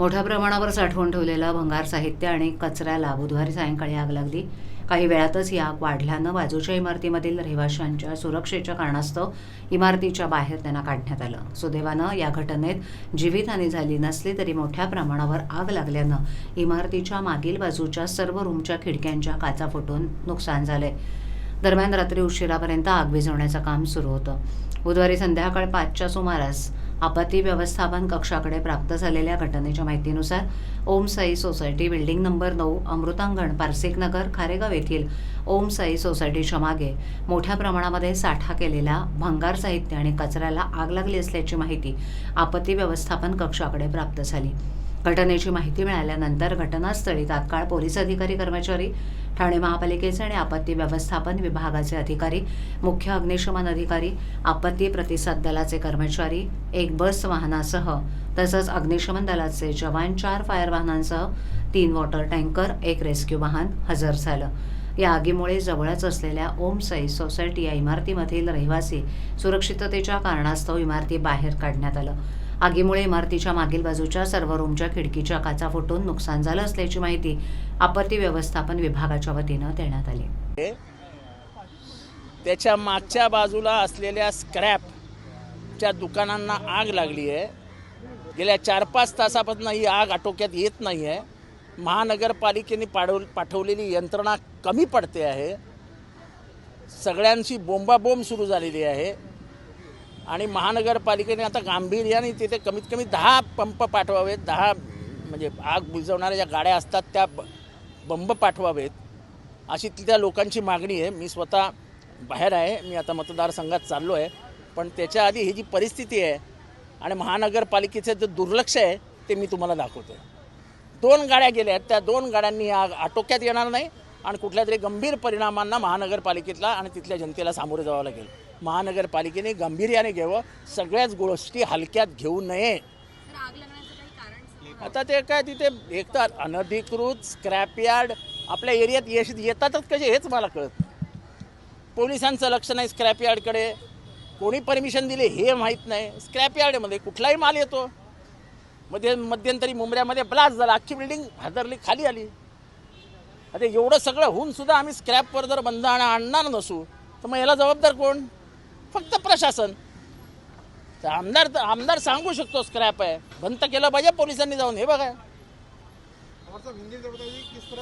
मोठ्या प्रमाणावर साठवून ठेवलेलं भंगार साहित्य आणि कचऱ्याला बुधवारी सायंकाळी आग लागली. काही वेळातच ही आग वाढल्यानं बाजूच्या इमारतीमधील रहिवाशांच्या सुरक्षेच्या कारणास्तव इमारतीच्या बाहेर त्यांना काढण्यात आलं. सुदैवानं या घटनेत जीवितहानी झाली नसली तरी मोठ्या प्रमाणावर आग लागल्यानं इमारतीच्या मागील बाजूच्या सर्व रूमच्या खिडक्यांच्या काचा फुटून नुकसान झाले दरम्यान रात्री उशिरापर्यंत आग विझवण्याचं काम सुरू होतं. बुधवारी संध्याकाळ पाचच्या सुमारास आपत्ती व्यवस्थापन कक्षाकडे प्राप्त झालेल्या घटनेच्या माहितीनुसार Om Sai society building number नऊ अमृतांगण पारसिकनगर खारेगाव येथील ओम साई सोसायटीच्या मागे मोठ्या प्रमाणामध्ये साठा केलेला भंगार साहित्य आणि कचऱ्याला आग लागली असल्याची माहिती आपत्ती व्यवस्थापन कक्षाकडे प्राप्त झाली. घटनेची माहिती मिळाल्यानंतर घटनास्थळी तात्काळ पोलीस अधिकारी कर्मचारी ठाणे महापालिकेचे आणि आपत्ती व्यवस्थापन विभागाचे अधिकारी मुख्य अग्निशमन अधिकारी आपत्ती प्रतिसाद दलाचे कर्मचारी एक बस वाहनासह तसंच अग्निशमन दलाचे जवान चार फायर वाहनांसह तीन वॉटर टँकर एक रेस्क्यू वाहन हजर झालं. या आगीमुळे जवळच असलेल्या ओम सई सोसायटी या इमारतीमधील रहिवासी सुरक्षिततेच्या कारणास्तव इमारती बाहेर काढण्यात आलं. आगीमुळे इमारतीच्या मागील बाजूच्या सर्व रूमच्या खिडकीच्या काचा फुटून नुकसान झालं असल्याची माहिती आपत्ती व्यवस्थापन विभागाच्या वतीनं देण्यात आली. त्याच्या मागच्या बाजूला असलेल्या स्क्रॅपच्या दुकानांना आग लागली आहे. गेल्या चार पाच तासापासून ही आग आटोक्यात येत नाही आहे. महानगरपालिकेने पाडव पाठवलेली यंत्रणा कमी पडते आहे. सगळ्यांची बोंबाबोंब सुरू झालेली आहे. आणि महानगरपालिकेने आता गांभीर्याने तिथे कमीत कमी दहा पंप पाठवावेत दहा म्हणजे आग बुजवणाऱ्या ज्या गाड्या असतात त्या ब- बंब पाठवावेत अशी तिथल्या लोकांची मागणी आहे. मी स्वतः बाहेर आहे मी आता मतदारसंघात चाललो आहे पण त्याच्या आधी ही जी परिस्थिती आहे आणि महानगरपालिकेचं जे दुर्लक्ष आहे ते मी तुम्हाला दाखवतो दोन गाड्या गेल्या आहेत त्या दोन गाड्यांनी आग आटोक्यात येणार नाही आणि कुठल्या तरी गंभीर परिणामांना महानगरपालिकेतला आणि तिथल्या जनतेला सामोरे जावं लागेल. महानगरपालिकेने गांभीर्याने घ्यावं. सगळ्याच गोष्टी हलक्यात घेऊ नये. आता ते काय तिथे एक तर अनधिकृत स्क्रॅप यार्ड आपल्या एरियात येश येतातच कसे? हेच मला कळत. पोलिसांचं लक्ष नाही स्क्रॅप यार्डकडे कोणी परमिशन दिली हे माहीत नाही. स्क्रॅप यार्डमध्ये कुठलाही माल येतो. मध्ये मध्यंतरी मुंबऱ्यामध्ये ब्लास्ट झाला. अख्खी बिल्डिंग हादरली खाली आली. आता एवढं सगळं होऊन सुद्धा आम्ही स्क्रॅपवर जर बंद आणि आणणार नसू. तर मग याला जबाबदार कोण? फक्त प्रशासन. तर आमदार आमदार सांगू शकतो स्क्रॅप आहे. बंद केलं पाहिजे पोलिसांनी जाऊन हे बघा.